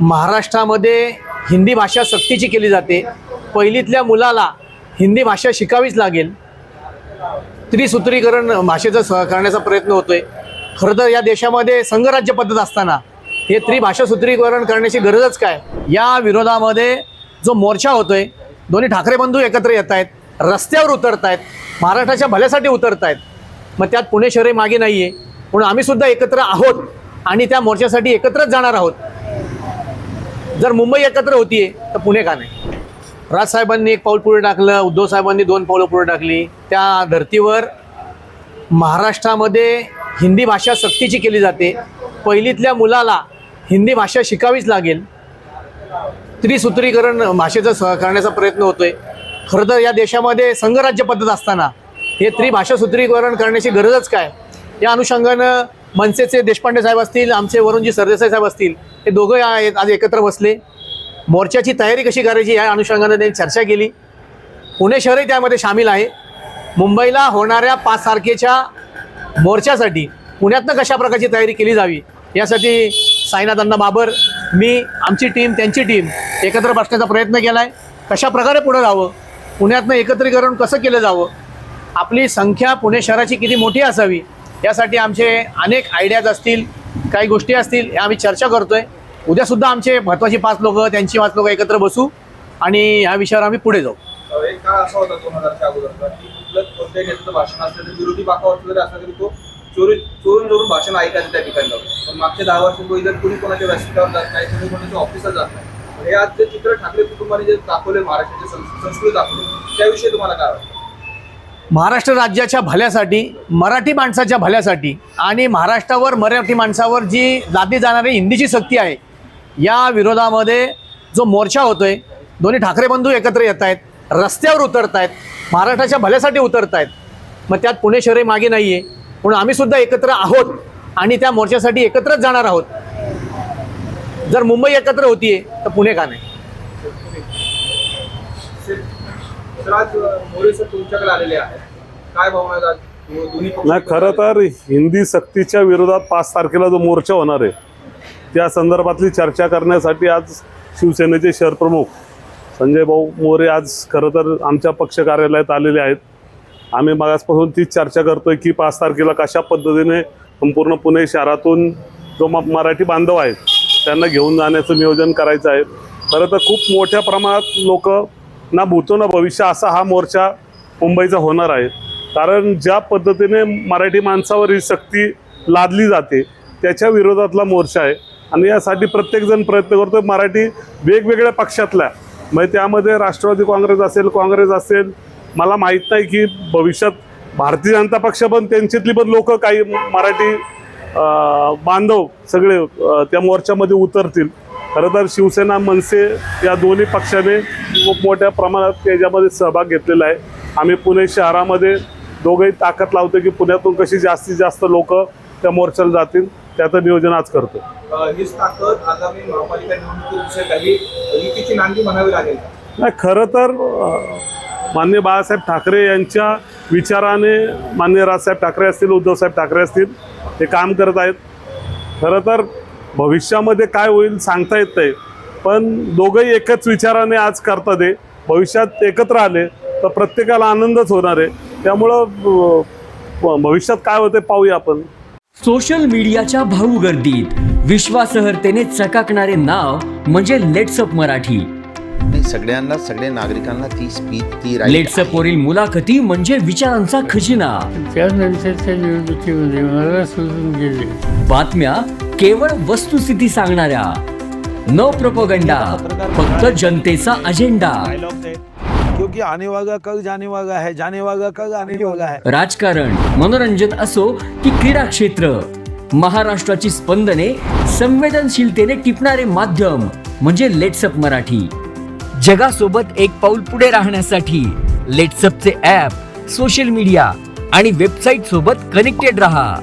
महाराष्ट्रामध्ये हिंदी भाषा सक्तीची केली जाते. पहिलीतल्या मुलाला हिंदी भाषा शिकावीच लागेल. त्रिसूत्रीकरण भाषेचं स करण्याचा प्रयत्न होतोय. खरं तर या देशामध्ये संघराज्य पद्धत असताना हे त्रिभाषा सूत्रीकरण करण्याची गरजच काय? या विरोधामध्ये जो मोर्चा होतोय दोन्ही ठाकरे बंधू एकत्र येत आहेत रस्त्यावर उतरत आहेत महाराष्ट्राच्या भल्यासाठी उतरत आहेत. मग त्यात पुणे शहरे मागे नाही आहे म्हणून आम्ही सुद्धा एकत्र आहोत आणि त्या मोर्चासाठी एकत्रच जाणार आहोत. जर मुंबई एकत्र होतीये तर पुणे का नाही? राजसाहेबांनी एक पाऊल पुढे टाकलं उद्धव साहेबांनी दोन पावलं पुढे टाकली. त्या धर्तीवर महाराष्ट्रामध्ये हिंदी भाषा सक्तीची केली जाते. पहिलीतल्या मुलाला हिंदी भाषा शिकावीच लागेल. त्रिसूत्रीकरण भाषेचं स करण्याचा प्रयत्न होतोय. खरं तर या देशामध्ये संघराज्य पद्धत असताना हे त्रिभाषा सूत्रीकरण करण्याची गरजच काय? या अनुषंगानं मनसेचे देशपांडे साहेब असतील आमचे वरुणजी सरदेसाई साहेब असतील हे दोघं आहेत आज एकत्र बसले. मोर्चाची तयारी कशी करायची या अनुषंगाने त्यांनी चर्चा केली. पुणे शहरही त्यामध्ये सामील आहे. मुंबईला होणाऱ्या पाच तारखेच्या मोर्चासाठी पुण्यातनं कशा प्रकारची तयारी केली जावी यासाठी साईनाथ अण्णा बाबर मी आमची टीम त्यांची टीम एकत्र बसण्याचा प्रयत्न केला आहे कशा प्रकारे पुढं जावं पुण्यातनं एकत्रीकरण कसं केलं जावं आपली संख्या पुणे शहराची किती मोठी असावी यासाठी आमचे अनेक आयडियाज असतील काही गोष्टी असतील या आम्ही चर्चा करतोय. उद्यासुद्धा आमचे महत्त्वाची पाच लोकं त्यांची पाच लोक एकत्र बसू आणि ह्या विषयावर आम्ही पुढे जाऊ. एक काळ असा होता दोन हजारच्या अगोदरचा की कुठलं कोणत्याही नेत्याचं भाषण असलं तर विरोधी बाकावर जरी असलं तरी तो चोरी चोरून चोरून भाषण ऐकायचं त्या ठिकाणी जाऊन पण मागच्या दहा वर्षापूर्वी इतर कुणी कोणाच्या व्यासपीठावर जात नाही कुणी कोणाच्या ऑफिसला जात नाही. पण हे आज जे चित्र ठाकरे कुटुंबाने जे दाखवले महाराष्ट्राचे सं- संस्कृती दाखवली त्याविषयी तुम्हाला काय वाटतं? महाराष्ट्र राज्याच्या भल्यासाठी मराठी माणसाच्या भल्यासाठी आणि महाराष्ट्रावर मराठी माणसावर जी लादली जाणारी हिंदीची सक्ती आहे या विरोधामध्ये जो मोर्चा होतोय दोन्ही ठाकरे बंधू एकत्र येत आहेत रस्त्यावर उतरत आहेत महाराष्ट्राच्या भल्यासाठी उतरत आहेत. मग त्यात पुणे शहरही मागे नाही आहे म्हणून आम्ही सुद्धा एकत्र आहोत आणि त्या मोर्चासाठी एकत्रच जाणार आहोत. जर मुंबई एकत्र होतीये तर पुणे का नाही? तर आज मोरे सर तुमच्याकडे आलेले आहेत. काय भावना आहेत आज? नाही खरं तर हिंदी सक्तीच्या विरोधात पाच तारखेला जो मोर्चा होणार आहे त्या संदर्भातली चर्चा करण्यासाठी आज शिवसेनेचे शहरप्रमुख संजय भाऊ मोरे आज खरं तर आमच्या पक्ष कार्यालयात आलेले आहेत. आम्ही मागासपासून तीच चर्चा करतोय की पाच तारखेला कशा पद्धतीने संपूर्ण पुणे शहरातून जो म मराठी बांधव आहेत त्यांना घेऊन जाण्याचं नियोजन करायचं आहे. खरं तर खूप मोठ्या प्रमाणात लोक ना भूतो ना भविष्य असा हा मोर्चा मुंबईचा होणार आहे. कारण ज्या पद्धतीने मराठी माणसावर ही सक्ती लादली जाते त्याच्या विरोधातला मोर्चा आहे. आणि यासाठी प्रत्येकजण प्रयत्न करतो मराठी वेगवेगळ्या पक्षातल्या म्हणजे त्यामध्ये राष्ट्रवादी काँग्रेस असेल काँग्रेस असेल मला माहीत नाही की भविष्यात भारतीय जनता पक्ष पण त्यांच्यातली पण लोक काही मराठी बांधव सगळे त्या मोर्चामध्ये उतरतील. खरं तर शिवसेना मनसे या दोन्ही पक्षाने खूप मोठ्या प्रमाणात त्याच्यामध्ये सहभाग घेतलेला आहे. आम्ही पुणे शहरामध्ये दोघंही ताकद लावतो की पुण्यातून कशी जास्तीत जास्त लोक त्या मोर्चाला जातील त्याचं नियोजन आज करतो. अं, हीच ताकद आगामी महापालिका निवडणुकीविषयी काही युतीची नांदी म्हणावी लागेल. नाही खरं तर अं, माननीय बाळासाहेब ठाकरे यांच्या विचाराने माननीय राजसाहेब ठाकरे असतील उद्धवसाहेब ठाकरे असतील ते काम करत आहेत. खरं तर भविष्यामध्ये काय होईल सांगता येत नाही. पण दोघंही एकच विचाराने आज करतात आहे भविष्यात एकत्र आले तर प्रत्येकाला आनंदच होणार आहे. त्यामुळं भविष्यात काय होते पाहूया आपण. सोशल मीडियाच्या भाऊ गर्दीत. विश्वासार्हतेने चकाकणारे नाव म्हणजे लेट्सअप मराठी. सगळ्यांना सगळ्या नागरिकांना ती स्पीच ती लेट्सअप वरील मुलाखती म्हणजे विचारांचा खजिना. त्यानंतरच्या निवडणुकीमध्ये मला सोडून गेले. बातम्या केवळ वस्तुस्थिती सांगणाऱ्या न प्रपोगंडा फक्त जनतेचा अजेंडा क्योंकि आने वाला कल जाने वाला है जाने वाला कल आने वाला है. राजकारण मनोरंजन असो की क्रीडा क्षेत्र महाराष्ट्राची स्पंदने संवेदनशीलतेने टिपणारे माध्यम म्हणजे लेट्सअप मराठी. जगासोबत एक पाऊल पुढे राहण्यासाठी लेट्सअपचे ॲप सोशल मीडिया आणि वेबसाईट सोबत कनेक्टेड रहा.